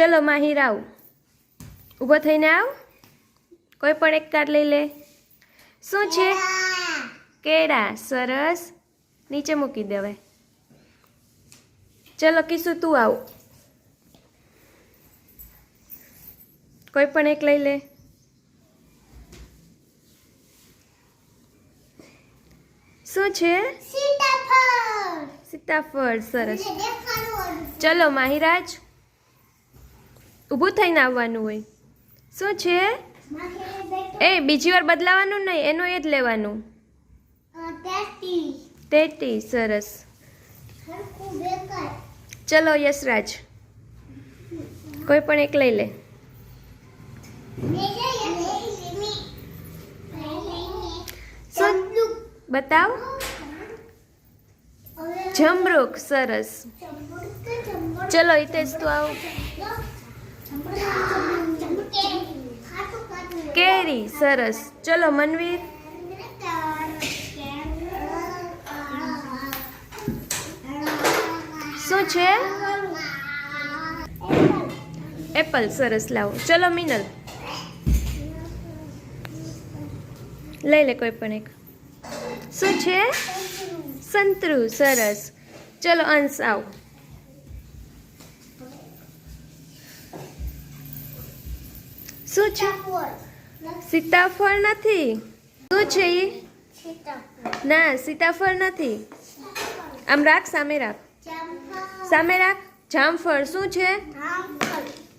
ચલો માહિર આવ. ઊભો થઈને આવ. કોઈ પણ એક કાર્ડ લઈ લે. શું છે? કેળા. સરસ. નીચે મૂકી દેવાય ચલો કીશું તું આવ. કોઈ પણ એક લઈ લે. શું છે? સીતાફળ. સરસ. ચલો માહિરાજ. ઊભું થઈને આવવાનું હોય. શું છે? એ બીજી વાર બદલાવાનું નહીં એનું એ જ લેવાનું. તેટી સરસ. ચલો યશરાજ. કોઈ પણ એક લઈ લે? બતાવ. જમરૂક સરસ. ચલો હિતેશ તું આવ. કેરી, સરસ. ચલો, મનવીર. શું છે? એપલ, સરસ. લાવો. ચલો, મિનલ. લઈ લે કોઈ પણ એક. શું છે? સંતરું, સરસ. ચલો, અંશ આવ. શું છે? સીતાફળ નથી? શું છે એ ના સીતાફળ નથી. આમ રાખ સામે રાખ. સામે રાખ જામફળ. શું છે?